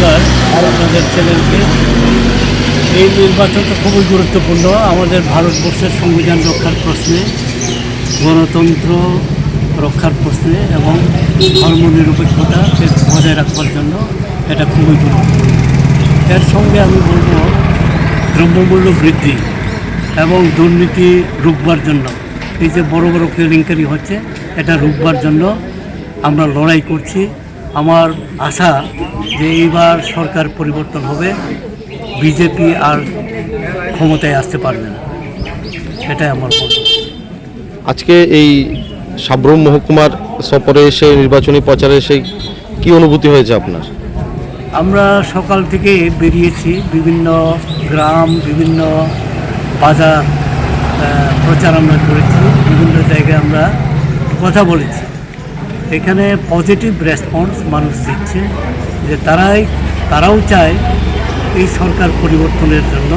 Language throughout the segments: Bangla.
নমস্কার আপনাদের চ্যানেলকে। এই নির্বাচনটা খুবই গুরুত্বপূর্ণ, আমাদের ভারতবর্ষের সংবিধান রক্ষার প্রশ্নে, গণতন্ত্র রক্ষার প্রশ্নে এবং ধর্মনিরপেক্ষতাকে বজায় রাখবার জন্য এটা খুবই গুরুত্বপূর্ণ। এর সঙ্গে আমি বলব দ্রব্যমূল্য বৃদ্ধি এবং দুর্নীতি রুখবার জন্য। এই যে বড় বড় কেলেঙ্কারি হচ্ছে, এটা রুখবার জন্য আমরা লড়াই করছি। আমার আশা যে এইবার সরকার পরিবর্তন হবে বিজেপি আর ক্ষমতায় আসতে পারবে না। এটাই আমার আজকে এই সাব্রম মহকুমার সফরে এসে নির্বাচনী প্রচারে এসে কি অনুভূতি হয়েছে আপনার? আমরা সকাল থেকে বেরিয়েছি বিভিন্ন গ্রাম বিভিন্ন বাজার প্রচার আমরা করেছি বিভিন্ন জায়গায় আমরা কথা বলেছি। এখানে পজিটিভ রেসপন্স মানুষ দিচ্ছে, যে তারাই, তারাও চায় এই সরকার পরিবর্তনের জন্য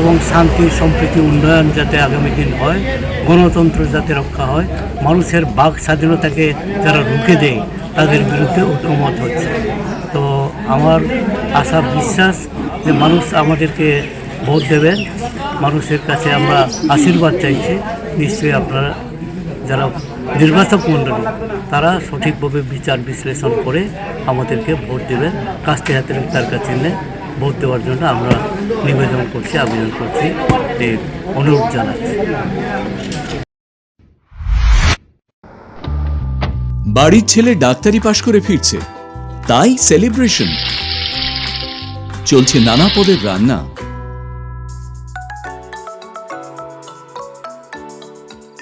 এবং শান্তি, সম্প্রীতি, উন্নয়ন যাতে আগামী দিন হয়, গণতন্ত্র যাতে রক্ষা হয়, মানুষের বাক স্বাধীনতাকে যারা রুখে দেয়, তাদের বিরুদ্ধে ঐক্যমত হচ্ছে। তো আমার আশা, বিশ্বাস যে মানুষ আমাদেরকে ভোট দেবেন, মানুষের কাছে আমরা আশীর্বাদ চাইছি। নিশ্চয়ই আপনারা যারা নির্বাচক তারা সঠিকভাবে বিচার বিশ্লেষণ করে আমাদেরকে ভোট দেবেন। কাস্তে হাতের তার কাছে এনে ভোট দেওয়ার জন্য আমরা নিবেদন করছি, আবেদন করছি অনুরোধ জানাচ্ছি। বাড়ির ছেলে ডাক্তারি পাশ করে ফিরছে, তাই সেলিব্রেশন। চলছে নানা পদের রান্না।